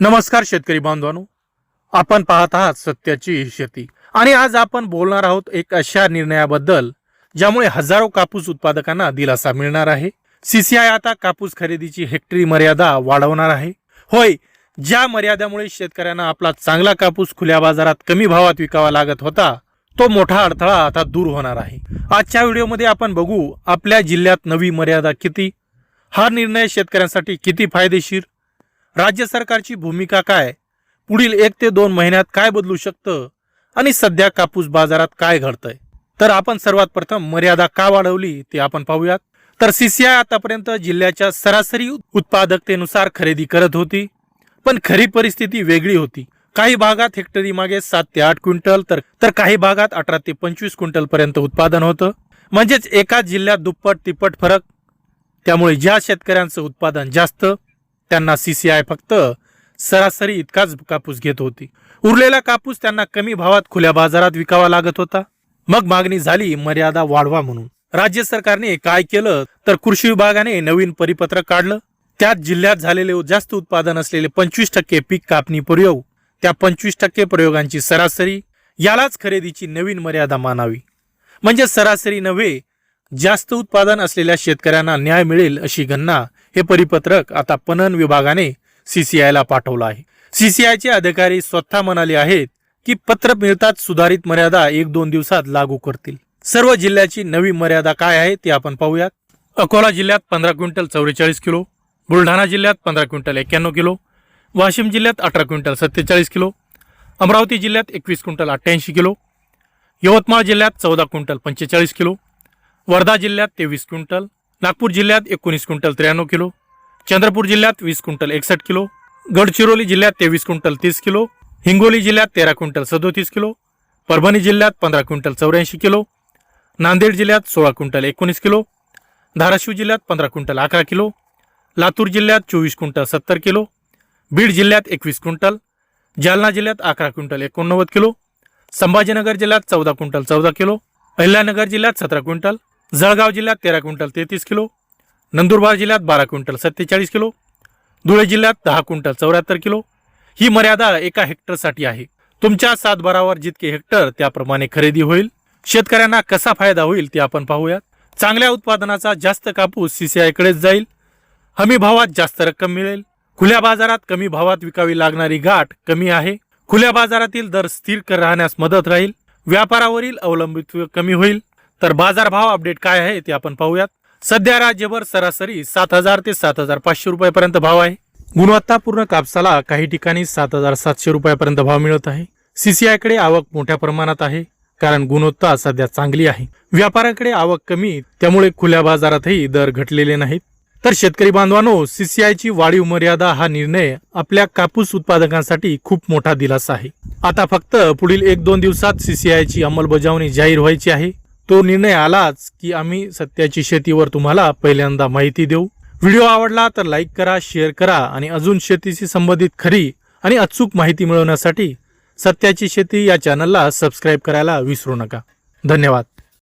नमस्कार शेतकरी बांधवांनो. आपण पाहत आहात सत्याची शेती. आणि आज आपण बोलणार आहोत एक अशा निर्णयाबद्दल ज्यामुळे हजारो कापूस उत्पादकांना दिलासा मिळणार आहे. सीसीआय आता कापूस खरेदीची हेक्टरी मर्यादा वाढवणार आहे. होय ज्या मर्यादेमुळे शेतकऱ्यांना आपला चांगला कापूस खुल्या बाजारात कमी भावात विकावा लागत होता तो मोठा अडथळा आता दूर होणार आहे. आजच्या व्हिडिओमध्ये आपण बघू आपल्या जिल्ह्यात नवी मर्यादा किती. हा निर्णय शेतकऱ्यांसाठी किती फायदेशीर? राज्य सरकारची भूमिका काय? पुढील एक ते दोन महिन्यात काय बदलू शकतं? आणि सध्या कापूस बाजारात काय घडतंय? तर आपण सर्वात प्रथम मर्यादा का वाढवली ते आपण पाहूयात. तर सीसीआय आतापर्यंत जिल्ह्याच्या सरासरी उत्पादकतेनुसार खरेदी करत होती पण खरी परिस्थिती वेगळी होती. काही भागात हेक्टरी मागे सात ते आठ क्विंटल तर तर काही भागात अठरा ते पंचवीस क्विंटल पर्यंत उत्पादन होतं. म्हणजेच एकाच जिल्ह्यात दुप्पट तिप्पट फरक. त्यामुळे ज्या शेतकऱ्यांचं उत्पादन जास्त त्यांना सीसीआय फक्त सरासरी इतकाच कापूस घेत होती. उरलेला कापूस त्यांना कमी भावात खुल्या बाजारात विकावा लागत होता. मग मागणी झाली मर्यादा वाढवा म्हणून. राज्य सरकारने काय केलं तर कृषी विभागाने नवीन परिपत्रक काढलं. त्यात जिल्ह्यात झालेले जास्त उत्पादन असलेले पंचवीस टक्के पीक कापणी प्रयोग त्या पंचवीस टक्के प्रयोगांची सरासरी यालाच खरेदीची नवीन मर्यादा मानावी. म्हणजे सरासरी नव्हे जास्त उत्पादन असलेल्या शेतकऱ्यांना न्याय मिळेल अशी गणना हे परिपत्रक आता पणन विभागाने सीसीआयला पाठवलं आहे. सीसीआयचे अधिकारी स्वतः म्हणाले आहेत की पत्र मिळताच सुधारित मर्यादा एक दोन दिवसात लागू करतील. सर्व जिल्ह्याची नवी मर्यादा काय आहे ते आपण पाहूयात. अकोला जिल्ह्यात पंधरा क्विंटल चौवेचाळीस किलो बुलढाणा जिल्ह्यात पंधरा क्विंटल एक्क्याण्णव किलो वाशिम जिल्ह्यात अठरा क्विंटल सत्तेचाळीस किलो अमरावती जिल्ह्यात एकवीस क्विंटल अठ्ठ्याऐंशी किलो यवतमाळ जिल्ह्यात चौदा क्विंटल पंचेचाळीस किलो वर्धा जिल्ह्यात तेवीस क्विंटल नागपूर जिल्ह्यात एकोणीस क्विंटल त्र्याण्णव किलो चंद्रपूर जिल्ह्यात वीस क्विंटल एकसष्ट किलो गडचिरोली जिल्ह्यात तेवीस क्विंटल तीस किलो हिंगोली जिल्ह्यात तेरा क्विंटल सदोतीस किलो परभणी जिल्ह्यात पंधरा क्विंटल चौऱ्याऐंशी किलो नांदेड जिल्ह्यात सोळा क्विंटल एकोणीस किलो धाराशिव जिल्ह्यात पंधरा क्विंटल अकरा किलो लातूर जिल्ह्यात चोवीस क्विंटल सत्तर किलो बीड जिल्ह्यात एकवीस क्विंटल जालना जिल्ह्यात अकरा क्विंटल एकोणनव्वद किलो संभाजीनगर जिल्ह्यात चौदा क्विंटल चौदा किलो अहिल्यानगर जिल्ह्यात सतरा क्विंटल जळगाव जिल्ह्यात तेरा क्विंटल तेहतीस किलो नंदुरबार जिल्ह्यात बारा क्विंटल सत्तेचाळीस किलो धुळे जिल्ह्यात दहा क्विंटल चौऱ्याहत्तर किलो. ही मर्यादा एका हेक्टरसाठी आहे. तुमच्या सातबारावर जितके हेक्टर त्याप्रमाणे खरेदी होईल. शेतकऱ्यांना कसा फायदा होईल ते आपण पाहूयात. चांगल्या उत्पादनाचा जास्त कापूस सीसीआयकडेच जाईल. हमी भावात जास्त रक्कम मिळेल. खुल्या बाजारात कमी भावात विकावी लागणारी गाठ कमी आहे. खुल्या बाजारातील दर स्थिर राहण्यास मदत राहील. व्यापारावरील अवलंबित्व कमी होईल. तर बाजारभाव अपडेट काय आहे ते आपण पाहूयात. सध्या राज्यभर सरासरी सात हजार ते सात हजार पाचशे रुपयापर्यंत भाव आहे. गुणवत्तापूर्ण कापसाला काही ठिकाणी सात हजार सातशे रुपयापर्यंत भाव मिळत आहे. सीसीआयकडे आवक मोठ्या प्रमाणात आहे कारण गुणवत्ता सध्या चांगली आहे. व्यापाऱ्याकडे आवक कमी त्यामुळे खुल्या बाजारातही दर घटलेले नाहीत. तर शेतकरी बांधवांनो सीसीआयची वाढीव मर्यादा हा निर्णय आपल्या कापूस उत्पादकांसाठी खूप मोठा दिलासा आहे. आता फक्त पुढील एक दोन दिवसात सीसीआयची अंमलबजावणी जाहीर व्हायची आहे. तो निर्णय आलाच की आम्ही सत्याची शेतीवर तुम्हाला पहिल्यांदा माहिती देऊ. व्हिडिओ आवडला तर लाईक करा शेअर करा आणि अजून शेतीशी संबंधित खरी आणि अचूक माहिती मिळवण्यासाठी सत्याची शेती या चॅनलला सबस्क्राईब करायला विसरू नका. धन्यवाद.